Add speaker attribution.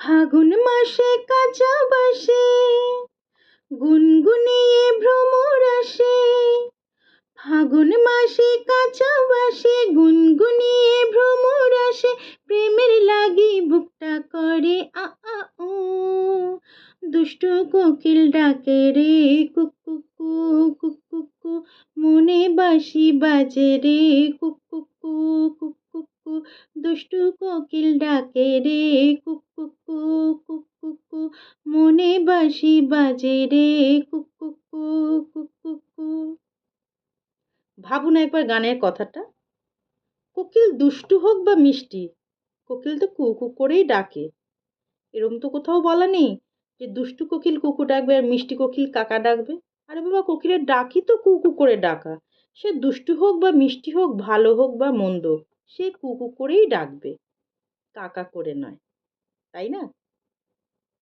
Speaker 1: ফাগুন মাসে কাঁচা বাসে, গুনগুনিয়ে ভ্রমর আসে। ফাগুন মাসে কাঁচা বাসে, গুনগুনিয়ে ভ্রমর আসে। প্রেমের লাগি বুকটা করে, আ আ ও দুষ্টু কোকিল ডাকে রে কুক কু কুক মনে বাঁশি বাজে রে কুক কু কুক দুষ্টু কোকিল ডাকে রে কুক কু কুক কুক কু, মনে বাঁশি বাজে রে। কুক কুক কু কুক কুক কু। ভাবুন একবার গানের কথাটা। কোকিল দুষ্টু হোক বা মিষ্টি, কোকিল তো কু কু করেই ডাকে। এরম তো কোথাও বলা নেই যে দুষ্টু কোকিল কুকু ডাকবে আর মিষ্টি কোকিল কাকা ডাকবে। আরে বাবা, কোকিলের ডাকই তো কু কু করে ডাকা। সে দুষ্টু হোক বা মিষ্টি হোক, ভালো হোক বা মন্দ, সে কু কু করেই ডাকবে। কাকা করে নয়। তাই না?